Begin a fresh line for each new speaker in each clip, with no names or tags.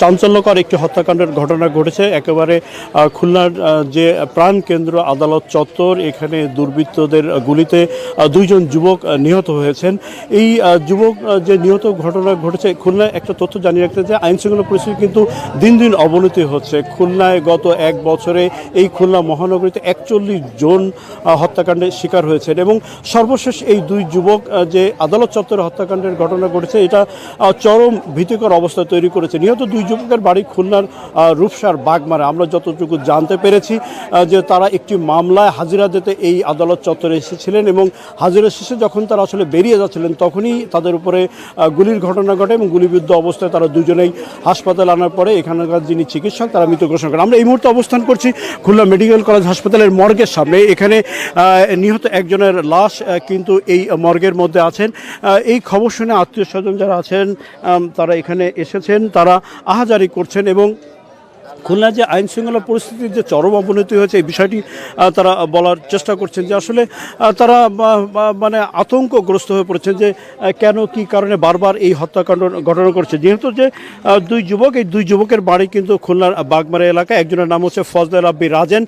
চাঞ্চল্যকর একটি হত্যাকাণ্ডের ঘটনা ঘটেছে। একেবারে খুলনার যে প্রাণ কেন্দ্র আদালত চত্বর, এখানে দুর্বৃত্তদের গুলিতে দুইজন যুবক নিহত হয়েছেন। এই যুবক যে নিহত ঘটনা ঘটেছে, খুলনায় একটা তথ্য জানিয়ে রাখতে যে আইন শৃঙ্খলা পরিস্থিতি কিন্তু দিন দিন অবনতি হচ্ছে। খুলনায় গত এক বছরে এই খুলনা মহানগরীতে একচল্লিশ জন হত্যাকাণ্ডের শিকার হয়েছেন এবং সর্বশেষ এই দুই যুবক যে আদালত চত্বরে হত্যাকাণ্ডের ঘটনা ঘটেছে, এটা চরম ভীতিকর অবস্থা তৈরি করেছে। নিহত দুই যুবকের বাড়ি খুলনার রূপসার বাগমারা, আমরা যতটুকু জানতে পেরেছি যে তারা একটি মামলায় হাজিরা দিতে এই আদালত চত্বরে এসেছিলেন এবং হাজিরা শেষে যখন তারা আসলে বেরিয়ে যাচ্ছিলেন, তখনই তাদের উপরে গুলির ঘটনা ঘটে এবং গুলিবিদ্ধ অবস্থায় তারা দুজনেই হাসপাতালে আনার পরে এখানকার যিনি চিকিৎসক, তারা মৃত ঘোষণা করেন। আমরা এই মুহূর্তে অবস্থান করছি খুলনা মেডিকেল কলেজ হাসপাতালের মর্গের সামনে। এখানে নিহত একজনের লাশ কিন্তু এই মর্গের মধ্যে আছেন। এই খবর শুনে আত্মীয় স্বজন যারা আছেন তারা এখানে এসেছেন। তারা আহাজারি করছেন এবং খুলনা যে আইন শৃঙ্খলা পরিস্থিতির যে চরম অবনতি হয়েছে, এই বিষয়টি তারা বলার চেষ্টা করছেন যে আসলে তারা মানে আতঙ্কগ্রস্ত হয়ে পড়েছেন যে কেন, কি কারণে বারবার এই হত্যাকাণ্ড ঘটনা করছে। যেহেতু যে দুই যুবক, এই দুই যুবকের বাড়ি কিন্তু খুলনার বাগমারা এলাকায়। একজনের নাম হচ্ছে ফজলে আব্বি রাজেন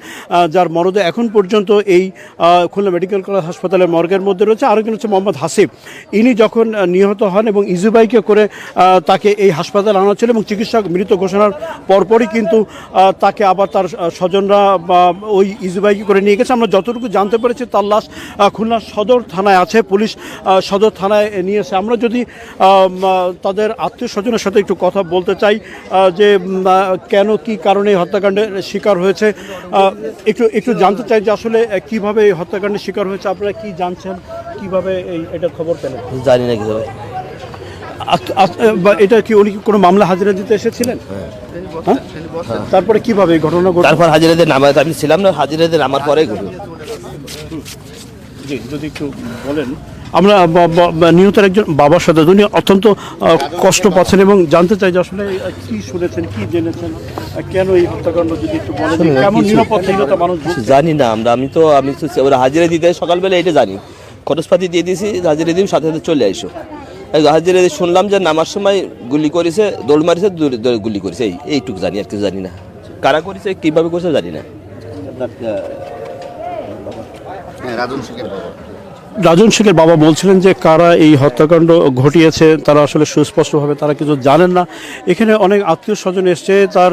যার মরদে এখন পর্যন্ত এই খুলনা মেডিকেল কলেজ হাসপাতালের মর্গের মধ্যে রয়েছে। আরেকজন হচ্ছে মোহাম্মদ হাসিব। ইনি যখন নিহত হন এবং ইজুবাইকে করে তাকে এই হাসপাতালে আনা ছিল এবং চিকিৎসক মৃত ঘোষণার পরপরই কিন্তু তাকে আবার তার স্বজনরা ওই ইজুবাইকে করে নিয়ে গেছে। আমরা যতটুকু জানতে পেরেছি তার লাশ খুলনা সদর থানায় আছে। পুলিশ সদর থানায় নিয়েছে আমরা যদি তাদের আত্মীয় স্বজনের সাথে একটু কথা বলতে চাই যে কেন, কি কারণে এই হত্যাকাণ্ডের শিকার হয়েছে একটু একটু জানতে চাই যে আসলে কীভাবে এই হত্যাকাণ্ডের শিকার হয়েছে। আপনারা কি জানছেন? কীভাবে এই এটার খবর পেলেন?
জানি না কিছু ভাই
আত- আত- বা এটা কি উনি কোনো মামলা হাজিরা দিতে এসেছিলেন? হ্যাঁ? তারপরে কীভাবে এই ঘটনা ঘটে
তারপর হাজিরাদের নামা আমি ছিলাম না হাজিরাদের নামার পরে
জি যদি একটু বলেন। আমরা নিহতের একজন বাবার সাথে উনি অত্যন্ত কষ্ট পাচ্ছেন এবং জানতে চাই যে আসলে কি শুনেছেন কি জেনেছেন কেন এই হত্যাকাণ্ড যদি একটু বলেন। কেমন মানুষ
জানি না আমরা আমি তো আমি তো ওরা হাজিরা দিতে সকালবেলা এটা জানি। খরচপাতি দিয়ে দিয়েছি হাজিরা দিন সাথে সাথে চলে এই হাজিরা শুনলাম যে নামার সময় গুলি করেছে, দৌড় মারিছে গুলি করেছে। এই, এইটুকু জানি, আর কিছু জানি না। কারা করেছে, কীভাবে করেছে জানি না।
রাজন বাবা। বলছিলেন যে, কারা এই হত্যাকাণ্ড ঘটিয়েছে, তারা আসলে সুস্পষ্টভাবে তারা কিছু জানেন না। এখানে অনেক আত্মীয় স্বজন এসছে, তার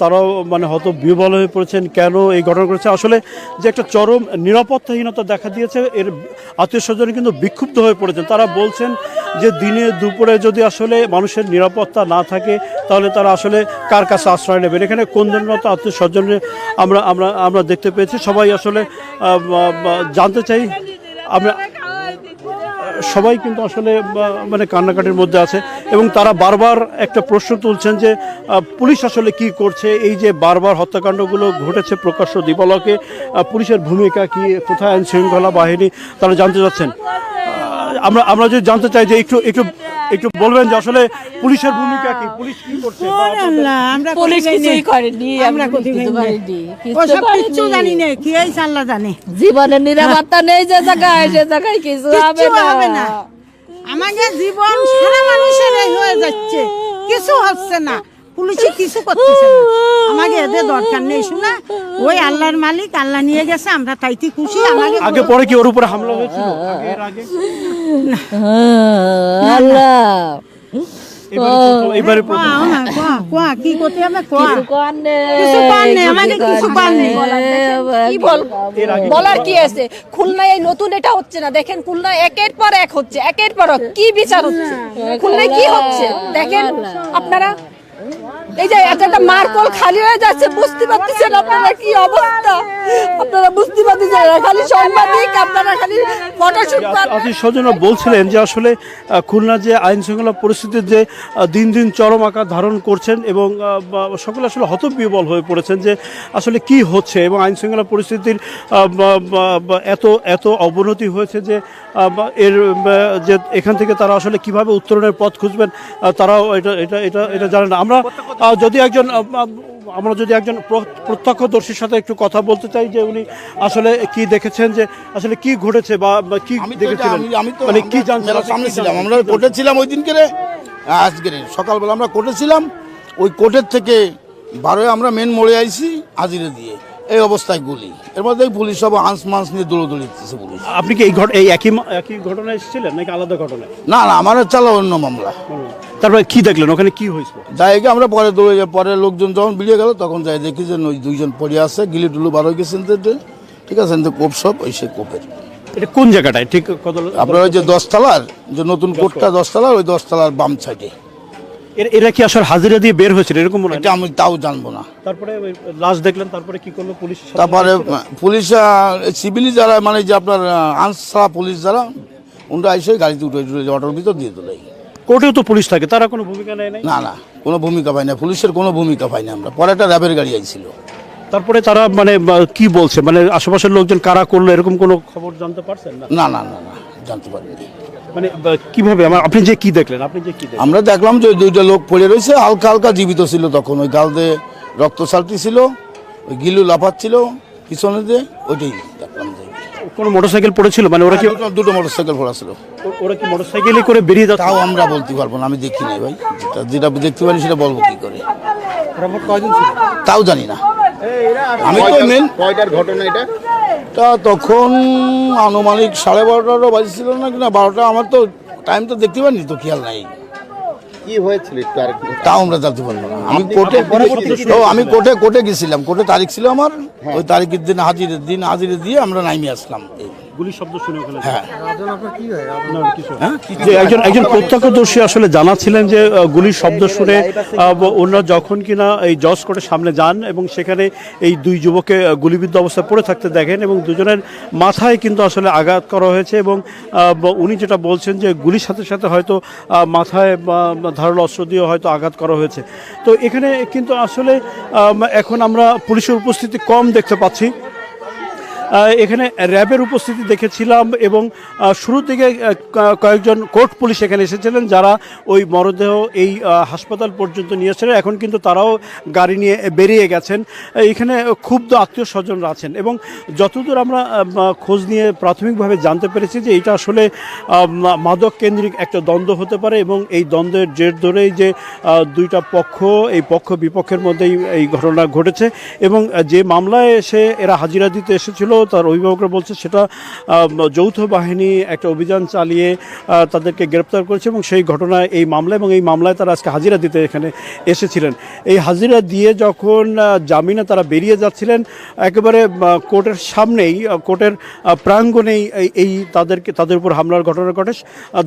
তারাও মানে হয়তো বিবল হয়ে পড়েছেন, কেন এই ঘটনা করেছে আসলে যে একটা চরম নিরাপত্তাহীনতা দেখা দিয়েছে, এর আত্মীয় স্বজন কিন্তু বিক্ষুব্ধ হয়ে পড়েছেন। তারা বলছেন যে, দিনে দুপুরে যদি আসলে মানুষের নিরাপত্তা না থাকে, তাহলে তারা আসলে কার কাছে আশ্রয় নেবেন? এখানে কোন ধরনের আত্মীয় স্বজনের আমরা আমরা আমরা দেখতে পেয়েছি। সবাই আসলে জানতে চাই আমরা সবাই কিন্তু আসলে মানে কান্নাকাটির মধ্যে আছে এবং তারা বারবার একটা প্রশ্ন তুলছেন যে পুলিশ আসলে কি করছে? এই যে বারবার হত্যাকাণ্ডগুলো ঘটেছে প্রকাশ্য দিবালকে পুলিশের ভূমিকা কি? কোথায় আইন শৃঙ্খলা বাহিনী? তারা জানতে চাচ্ছেন। আমরা আমরা যদি জানতে চাই যে একটু একটু একটু বলবেন যে আসলে পুলিশের ভূমিকা কি? পুলিশ কি করছে?
আমরা
পুলিশ কিছুই। করেনি।
আমরা
কিছু। করিনি, কিছু।
জানি না কি এই আল্লাহ জানে।
জীবনের নিরাপত্তা নেই যে জায়গায় সে জায়গায় কিছু হবে না।
হবে না। আমাদের জীবন সারা মানুষের হয়ে যাচ্ছে। কিছু হচ্ছে না। পুলিশে কিছু করতেছে না। আমাকে এদের দরকার নেই শোনা? ওই আল্লাহর মালিক আল্লাহ নিয়ে গেছে আমরা তাইতে খুশি আমাকে
আগে পরে কি ওর উপরে হামলা হয়েছিল? আগে এর আগে?
আল্লাহ।
এবারে
কোয়া, হ্যাঁ, কোয়া, কোয়া, কি করতে হবে? কোয়া
কিছু কর নেই,
কিছু কর নেই, আমাকে
কিছু
কিছু
কর
কর নেই।
নেই।
কি বল বলার কি আছে? খুলনায় এই নতুন এটা হচ্ছে না। দেখেন খুলনায় একের পর এক হচ্ছে একের পর কি বিচার হচ্ছে? খুলনায় কি হচ্ছে? দেখেন আপনারা এই যে একটা মার্কল খালি হয়ে যাচ্ছে বুঝতে পারতেছেন আপনারা কি অবস্থা? আপনারা বুঝতে পারতেছেন খালি সাংবাদিক আপনারা খালি ফটোশুট
আত্মীয় স্বজনরা বলছিলেন যে আসলে খুলনা যে আইন শৃঙ্খলা পরিস্থিতির যে দিন দিন চরম আকার ধারণ করছেন এবং সকলে আসলে হতবিহবল হয়ে পড়েছেন যে আসলে কি হচ্ছে এবং আইন শৃঙ্খলা পরিস্থিতির এত এত অবনতি হয়েছে যে এর যে এখান থেকে তারা আসলে কীভাবে উত্তরণের পথ খুঁজবেন তারাও এটা এটা এটা এটা জানেন আমরা যদি একজন আমরা যদি একজন প্র- প্রত্যক্ষদর্শীর সাথে একটু কথা বলতে চাই যে উনি আসলে কি দেখেছেন যে আসলে কি ঘটেছে বা কি দেখেছিলেন? মানে কি জানছেন
সামনে ছিলাম। আমরা কোর্টে ছিলাম ওই দিনকে আজকে সকালবেলা আমরা কোর্টে ছিলাম। ওই কোর্টের থেকে বারোয় আমরা মেন মোড়ে আইছি হাজিরে দিয়ে। এই অবস্থায় গুলি। এর মধ্যে পুলিশ সব আঁস মাংস নিয়ে দৌড়দৌড়ি দিতেছে পুলিশ।
আপনি কি এই এই একই একই ঘটনায় এসেছিলেন নাকি আলাদা ঘটনায়?
না না আমার চালা অন্য মামলা।
তারপরে কি দেখলেন? ওখানে কি হয়েছিল
যাই গিয়ে আমরা পরে দৌড়ে পরে লোকজন যখন বেরিয়ে গেল তখন যাই দেখি যে ওই দুইজন পড়ে আছে গিলি টুলু বার হয়ে গেছেন ঠিক আছে কোপ সব ওই সে কোপের।
এটা কোন জায়গাটায়? ঠিক কত
আপনার ওই যে দশতলার যে নতুন কোর্টটা দশতলার ওই দশতলার বাম সাইডে।
এরা- কি আসলে হাজিরা দিয়ে বের হয়েছিল? এরকম মনে
এটা আমি তাও জানব না।
তারপরে লাশ দেখলেন তারপরে কি করল পুলিশ?
তারপরে পুলিশ সিভিলি যারা মানে যে আপনার আনসারা পুলিশ যারা ওনারা এসে গাড়িতে উঠে উঠে অটোর ভিতর দিয়ে তোলে
কোর্টেও তো পুলিশ থাকে তারা কোনো ভূমিকা নেয় নাই?
না না কোনো ভূমিকা পাই না পুলিশের কোনো ভূমিকা পাই না আমরা। পরে একটা র্যাবের গাড়ি আইছিল।
তারপরে তারা মানে কি বলছে? মানে আশেপাশের লোকজন কারা করল এরকম কোনো খবর জানতে পারছেন না?
না না না না জানতে পারিনি।
মানে বা, কীভাবে? আমার আপনি যে কি দেখলেন? আপনি যে কি দেখলেন?
আমরা দেখলাম যে ওই দুইটা লোক পড়ে রয়েছে হালকা হালকা জীবিত ছিল তখন। ওই গাল দিয়ে রক্ত সালটি ছিল ওই গিলু লাফাচ্ছিল পিছনে দিয়ে ওইটাই দেখলাম যে
কোনো মোটরসাইকেল পড়েছিল? মানে ওরা কি
দুটো- দুটো মোটর সাইকেল পড়া ছিল।
ওরা কি মোটরসাইকেলে করে বেরিয়ে যাচ্ছে?
তাও আমরা বলতে পারব না আমি দেখি নাই ভাই। যেটা যেটা দেখতে পারি সেটা বলব কি করে। তাও জানি না। আমি তো মেন
কয়টার ঘটনা এটা?
তা তখন আনুমানিক সাড়ে বারোটারও বাজছিল না কিনা? বারোটা আমার তো টাইম তো দেখতে পারিনি তো খেয়াল নাই।
কি হয়েছিল
তাও আমরা জানতে পারব না। আমি কোর্টে আমি কোর্টে কোর্টে গেছিলাম কোর্টে তারিখ ছিল আমার। ওই তারিখের দিন হাজিরের দিন হাজিরে দিয়ে আমরা নাইমে আসলাম।
গুলির শব্দ শুনে ওখানে
হ্যাঁ।
যে একজন একজন প্রত্যক্ষদর্শী আসলে জানাচ্ছিলেন যে গুলির শব্দ শুনে ওনারা যখন কিনা এই জজ কোর্টের সামনে যান এবং সেখানে এই দুই যুবককে আহ, গুলিবিদ্ধ অবস্থায় পড়ে থাকতে দেখেন এবং দুজনের মাথায় কিন্তু আসলে আঘাত করা হয়েছে এবং উনি যেটা বলছেন যে গুলির সাথে সাথে হয়তো মাথায় ধারালো অস্ত্র দিয়ে হয়তো আঘাত করা হয়েছে। তো এখানে কিন্তু আসলে এখন আমরা পুলিশের উপস্থিতি কম দেখতে পাচ্ছি। এখানে র্যাবের উপস্থিতি দেখেছিলাম এবং শুরুর দিকে কয়েকজন কোর্ট পুলিশ এখানে এসেছিলেন যারা ওই মরদেহ এই হাসপাতাল পর্যন্ত নিয়েছিলেন। এখন কিন্তু তারাও গাড়ি নিয়ে বেরিয়ে গেছেন। এখানে ক্ষুব্ধ আত্মীয় স্বজনরা আছেন এবং যতদূর আমরা খোঁজ নিয়ে প্রাথমিকভাবে জানতে পেরেছি যে এটা আসলে মাদক কেন্দ্রিক একটা দ্বন্দ্ব হতে পারে এবং এই দ্বন্দ্বের জের ধরেই যে দুইটা পক্ষ, এই পক্ষ বিপক্ষের মধ্যেই এই ঘটনা ঘটেছে এবং যে মামলায় এসে এরা হাজিরা দিতে এসেছিল তার অভিভাবকরা বলছে সেটা যৌথ বাহিনী একটা অভিযান চালিয়ে তাদেরকে গ্রেপ্তার করেছে এবং সেই ঘটনায় এই মামলা এবং এই মামলায় তারা আজকে হাজিরা দিতে এখানে এসেছিলেন। এই হাজিরা দিয়ে যখন জামিনে তারা বেরিয়ে যাচ্ছিলেন, একেবারে কোর্টের সামনেই কোর্টের প্রাঙ্গণেই এই- তাদেরকে, তাদের উপর হামলার ঘটনা ঘটে।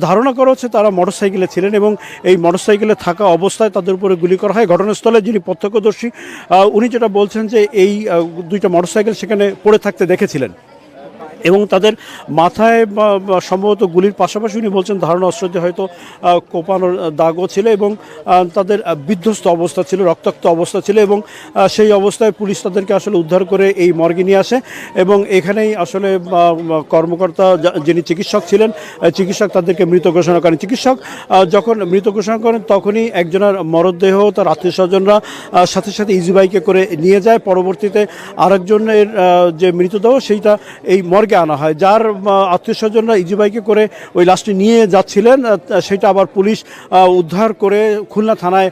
ধারণা করা হচ্ছে তারা মোটরসাইকেলে ছিলেন এবং এই মোটরসাইকেলে থাকা অবস্থায় তাদের উপরে গুলি করা হয়। ঘটনাস্থলে যিনি প্রত্যক্ষদর্শী উনি যেটা বলছেন যে এই দুইটা মোটরসাইকেল সেখানে পড়ে থাকতে দেখেছিলেন এবং তাদের মাথায় সম্ভবত গুলির পাশাপাশি উনি বলছেন ধারণা অস্ত্র দিয়ে হয়তো কোপানোর দাগও ছিল এবং তাদের বিধ্বস্ত অবস্থা ছিল, রক্তাক্ত অবস্থা ছিল এবং সেই অবস্থায় পুলিশ তাদেরকে আসলে উদ্ধার করে এই মর্গে নিয়ে আসে এবং এখানেই আসলে কর্মকর্তা যিনি চিকিৎসক ছিলেন চিকিৎসক তাদেরকে মৃত ঘোষণা করেন। চিকিৎসক যখন মৃত ঘোষণা করেন তখনই একজনের মরদেহ তার আত্মীয় স্বজনরা সাথে সাথে ইজি বাইকে করে নিয়ে যায়। পরবর্তীতে আরেকজনের যে মৃতদেহ, সেইটা এই মর্গে আনা হয়। যার আত্মীয় স্বজনরা ইজি বাইকে করে ওই লাশটি নিয়ে যাচ্ছিলেন সেটা আবার পুলিশ উদ্ধার করে খুলনা থানায়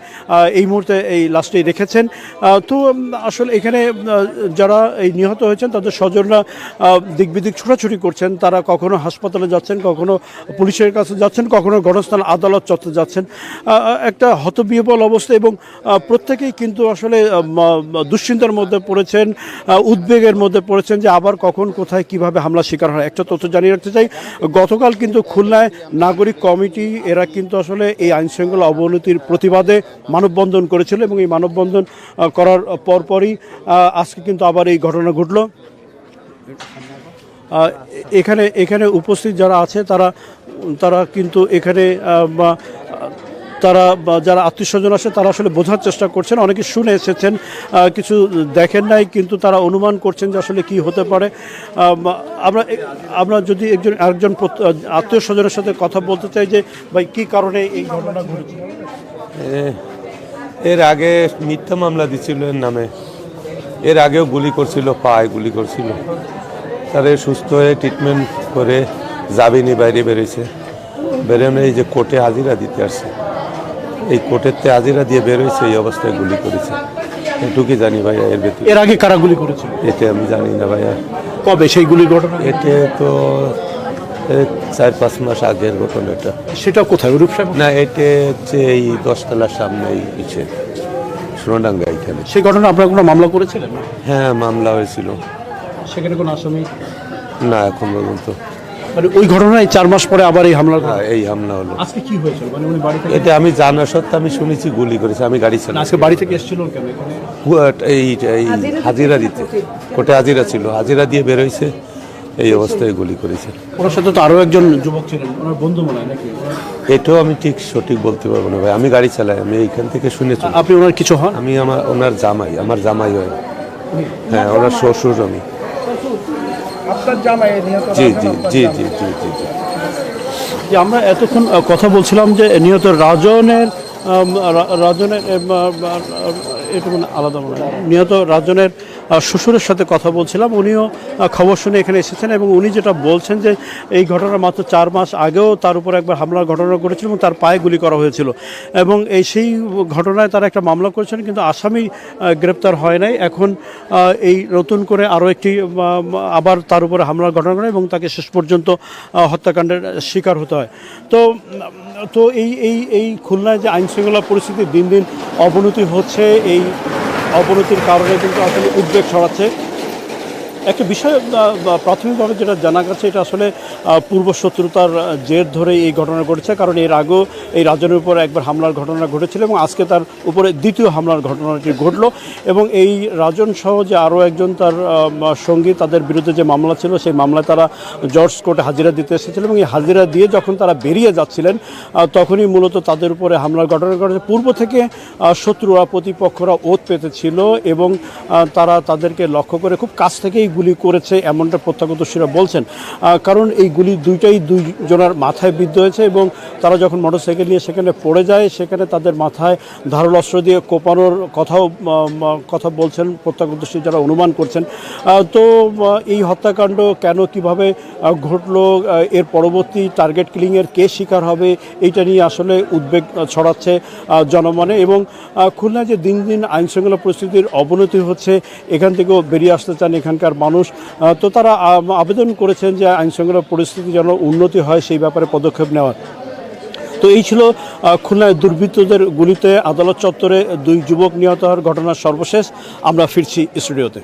এই মুহূর্তে এই লাশটি রেখেছেন। তো আসলে এখানে যারা এই নিহত হয়েছেন, তাদের স্বজনরা দিক বিদিক ছোটাছুটি করছেন। তারা কখনো হাসপাতালে যাচ্ছেন, কখনো পুলিশের কাছে যাচ্ছেন, কখনো ঘটনাস্থল আদালত চত্বর যাচ্ছেন। একটা হতবিহবল অবস্থা এবং প্রত্যেকেই কিন্তু আসলে দুশ্চিন্তার মধ্যে পড়েছেন উদ্বেগের মধ্যে পড়েছেন যে আবার কখন, কোথায়, কীভাবে হামলার শিকার হয় একটা তথ্য জানিয়ে রাখতে চাই, গতকাল কিন্তু খুলনায় নাগরিক কমিটি, এরা কিন্তু আসলে এই আইনশৃঙ্খলা অবনতির প্রতিবাদে মানববন্ধন করেছিল এবং এই মানববন্ধন করার পরপরই আজকে কিন্তু আবার এই ঘটনা ঘটলো। এখানে এখানে উপস্থিত যারা আছে, তারা তারা কিন্তু এখানে তারা যারা আত্মীয় স্বজন আছে, তারা আসলে বোঝার চেষ্টা করছেন। অনেকে শুনে এসেছেন কিছু দেখেন নাই, কিন্তু তারা অনুমান করছেন যে আসলে কি হতে পারে। আমরা আমরা যদি একজন, আরেকজন আত্মীয় স্বজনের সাথে কথা বলতে চাই যে, ভাই, কি কারণে এই ঘটনা ঘটেছে?
এর আগে মিথ্যা মামলা দিছিল এর নামে। এর আগেও গুলি করছিল, পায়ে গুলি করছিল। তারে সুস্থ হয়ে ট্রিটমেন্ট করে জাবিনি বাইরে বেরিয়েছে বেরোনো এই যে কোর্টে হাজিরা দিতে আসছে। এই কোর্টের আজিরা দিয়ে বেরোইছে এই অবস্থায় গুলি করেছে। এটুকুই জানি ভাইয়া এর ভেতরে
এর আগে কারা গুলি করেছিল?
এটা আমি জানি না ভাইয়া।
কবে সেই গুলির ঘটনা?
এটা তো চার পাঁচ মাস আগের ঘটনা এটা।
সেটা কোথায় রূপসা
না এটা হচ্ছে এই দশতলার সামনে এই পিছে সোনাডাঙ্গা এখানে
সেই ঘটনা আপনার কোনো মামলা করেছিলেন?
হ্যাঁ মামলা হয়েছিল।
সেখানে কোনো আসামি?
না এখন পর্যন্ত।
মানে ওই ঘটনায় চার মাস পরে আবার এই হামলা
হ্যাঁ এই হামলা হলো।
আজকে কি হয়েছিল মানে উনি বাড়ি থেকে
এটা আমি জানা সত্ত্বে আমি শুনেছি গুলি করেছে আমি গাড়ি চালাই
আজকে বাড়ি থেকে এসেছিল কেন এখানে?
এই এই হাজিরা দিতে কোর্টে। হাজিরা ছিল। হাজিরা দিয়ে বেরোইছে এই অবস্থায় গুলি করেছে।
ওনার সাথে তো আরও একজন যুবক ছিলেন ওনার বন্ধু মনে হয় নাকি?
এটাও আমি ঠিক সঠিক বলতে পারব না ভাই। আমি গাড়ি চালাই আমি এইখান থেকে শুনেছি।
আপনি ওনার কিছু হন?
আমি আমার ওনার জামাই আমার জামাই হয়। হ্যাঁ ওনার শ্বশুর আমি। জি জি জি জি জি জি জি
আমরা এতক্ষণ কথা বলছিলাম যে নিহত রাজনের রাজনের এটা মানে আলাদা মনে হয়। নিহত রাজনের শ্বশুরের সাথে কথা বলছিলাম, উনিও খবর শুনে এখানে এসেছেন এবং উনি যেটা বলছেন যে এই ঘটনা মাত্র চার মাস আগেও তার উপর একবার হামলার ঘটনা ঘটেছিল এবং তার পায়ে গুলি করা হয়েছিল। এবং এই সেই ঘটনায় তারা একটা মামলা করেছেন কিন্তু আসামি গ্রেপ্তার হয় নাই। এখন এই নতুন করে আরও একটি আবার তার উপরে হামলার ঘটনা ঘটে এবং তাকে শেষ পর্যন্ত হত্যাকাণ্ডের শিকার হতে হয়। তো তো এই এই এই খুলনায় যে আইন শৃঙ্খলা পরিস্থিতি দিন দিন অবনতি হচ্ছে, এই অবনতির কারণে কিন্তু আসলে উদ্বেগ ছড়াচ্ছে। একটা বিষয় প্রাথমিকভাবে যেটা জানা গেছে, এটা আসলে পূর্ব শত্রুতার জের ধরে এই ঘটনা ঘটেছে। কারণ এর আগেও এই রাজনের উপর একবার হামলার ঘটনা ঘটেছিল এবং আজকে তার উপরে দ্বিতীয় হামলার ঘটনাটি ঘটলো। এবং এই রাজন সহ যে আরও একজন তার সঙ্গী তাদের বিরুদ্ধে যে মামলা ছিল, সেই মামলায় তারা জর্জ কোর্টে হাজিরা দিতে এসেছিল এবং এই হাজিরা দিয়ে যখন তারা বেরিয়ে যাচ্ছিলেন তখনই মূলত তাদের উপরে হামলার ঘটনা ঘটেছে। পূর্ব থেকে শত্রুরা, প্রতিপক্ষরা ওত পেতেছিল এবং তারা তাদেরকে লক্ষ্য করে খুব কাছ থেকেই গুলি করেছে এমনটা প্রত্যক্ষদর্শীরা বলছেন। কারণ এই গুলি দুইটাই দুইজনের মাথায় বিদ্ধ হয়েছে এবং তারা যখন মোটরসাইকেল নিয়ে সেখানে পড়ে যায় সেখানে তাদের মাথায় ধারাল অস্ত্র দিয়ে কোপানোর কথাও কথা বলছেন প্রত্যক্ষদর্শী যারা অনুমান করছেন। তো এই হত্যাকাণ্ড কেন কীভাবে ঘটলো এর পরবর্তী টার্গেট কিলিংয়ের কে শিকার হবে এইটা নিয়ে আসলে উদ্বেগ ছড়াচ্ছে জনমনে এবং আহ, খুলনায় যে দিন দিন আইন শৃঙ্খলা পরিস্থিতির অবনতি হচ্ছে এখান থেকেও বেরিয়ে আসতে চান এখানকার মানুষ তো তারা আবেদন করেছেন যে আইনশৃঙ্খলা পরিস্থিতি যেন উন্নতি হয় সেই ব্যাপারে পদক্ষেপ নেওয়ার। তো এই ছিল খুলনায় দুর্বৃত্তদের গুলিতে আদালত চত্বরে দুই যুবক নিহত হওয়ার ঘটনার সর্বশেষ। আমরা ফিরছি স্টুডিওতে।